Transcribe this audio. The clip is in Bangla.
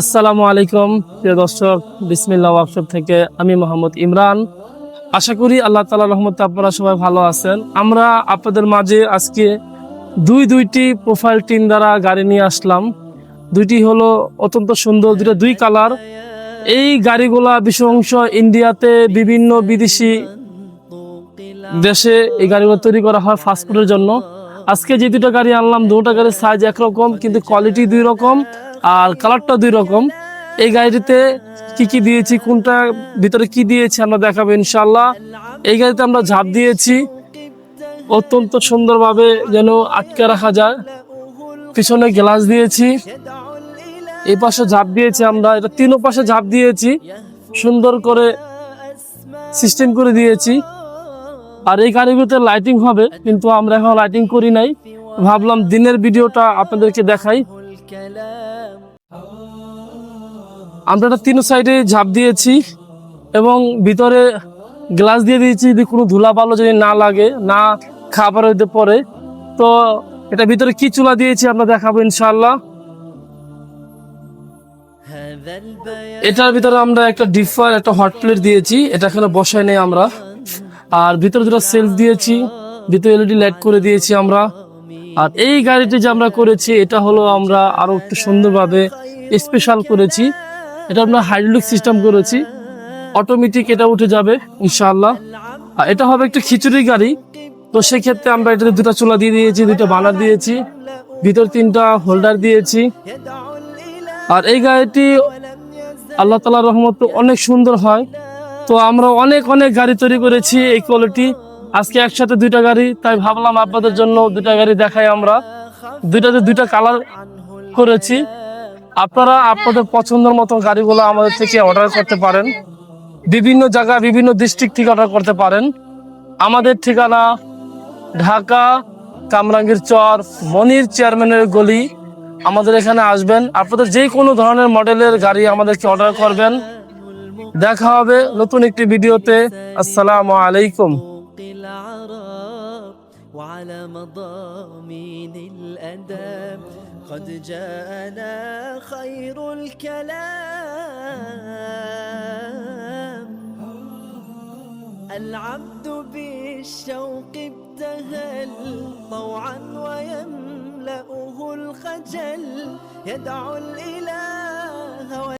আসসালামু আলাইকুম, প্রিয় দর্শক বিসমিল্লা ওয়ার্কশপ থেকে আমি মোহাম্মদ ইমরান। আশা করি আল্লাহ তালা রহমতে আপনারা সবাই ভালো আছেন। আমরা আপনাদের মাঝে আজকে দুই দুইটি প্রোফাইল টিম দ্বারা গাড়ি নিয়ে আসলাম। দুইটি হলো অত্যন্ত সুন্দর দুটো দুই কালার। এই গাড়িগুলা বিশেষ ইন্ডিয়াতে বিভিন্ন বিদেশি দেশে এই গাড়িগুলো তৈরি করা হয় ফাস্টফুডের জন্য। আজকে যে দুটো গাড়ি আনলাম, দুটো গাড়ির সাইজ একরকম, কিন্তু কোয়ালিটি দুই রকম। আর কালারটা দুই রকম। এই গাড়িটিতে কি কি দিয়েছি, কোনটা, ভিতরে কি দিয়েছি আমরা দেখাবো ইনশাল্লাহ এই গাড়িতে আমরা ঝাঁপ দিয়েছি। অত্যন্ত সুন্দরভাবে যেন আটকে রাখা যায়। পিছনে গ্লাস দিয়েছি। এই পাশে ঝাঁপ দিয়েছি আমরা। এটা তিনও পাশে ঝাঁপ দিয়েছি। সুন্দর করে সিস্টেম করে দিয়েছি। আর এই গাড়িগুলোতে লাইটিং হবে, কিন্তু আমরা এখন লাইটিং করি নাই। ভাবলাম দিনের ভিডিওটা আপনাদেরকে দেখাই। আমরা এটা তিন সাইডে ঝাঁপ দিয়েছি এবং ভিতরে গ্লাস দিয়ে দিয়েছি যদি কোনো ধুলা বালো যদি না লাগে, না খাবার হইতে পরে। তো এটা ভিতরে কি চুলা দিয়েছি আমরা দেখাবো ইনশাল্লাহ এটার ভিতরে আমরা একটা ডিফার একটা হট প্লেট দিয়েছি, এটা এখানে বসাই নেই আমরা। আর ভিতরে দুটো সেলফ দিয়েছি, ভিতরে এলইডি লাইট করে দিয়েছি আমরা। আর এই গাড়িটি যে আমরা করেছি, এটা হলো আমরা আরও একটু সুন্দরভাবে স্পেশাল করেছি। এটা আমরা হাইড্রোলিক সিস্টেম করেছি। অটোমেটিক এটা উঠে যাবে, ইনশাআল্লাহ। আর এটা হবে একটা খিচুড়ি গাড়ি। তো সেক্ষেত্রে আমরা এটাতে দুটো চুলা দিয়ে দিয়েছি দুটো বানার দিয়েছি, ভিতর তিনটা হোল্ডার দিয়েছি। আর এই গাড়িটি আল্লাহ তালা রহমত অনেক সুন্দর হয়। তো আমরা অনেক অনেক গাড়ি তৈরি করেছি এই কোয়ালিটি আজকে একসাথে দুইটা গাড়ি, তাই ভাবলাম আপনাদের জন্য দুইটা গাড়ি দেখাই আমরা। দুইটাতে দুইটা কালার করেছি। আপনারা আপনাদের পছন্দের মতো গাড়িগুলো আমাদের থেকে অর্ডার করতে পারেন। বিভিন্ন জায়গা বিভিন্ন ডিস্ট্রিক্ট থেকে অর্ডার করতে পারেন। আমাদের ঠিকানা ঢাকা কামরাঙ্গীর চর, মনির চেয়ারম্যানের গলি। আমাদের এখানে আসবেন। আপনাদের যে কোনো ধরনের মডেলের গাড়ি আমাদেরকে অর্ডার করবেন। দেখা হবে নতুন একটি ভিডিওতে। আসসালামু আলাইকুম। وعلى مضامين الأدب قد جاءنا خير الكلام. العبد بالشوق ابتهل طوعا ويملأه الخجل يدعو الإله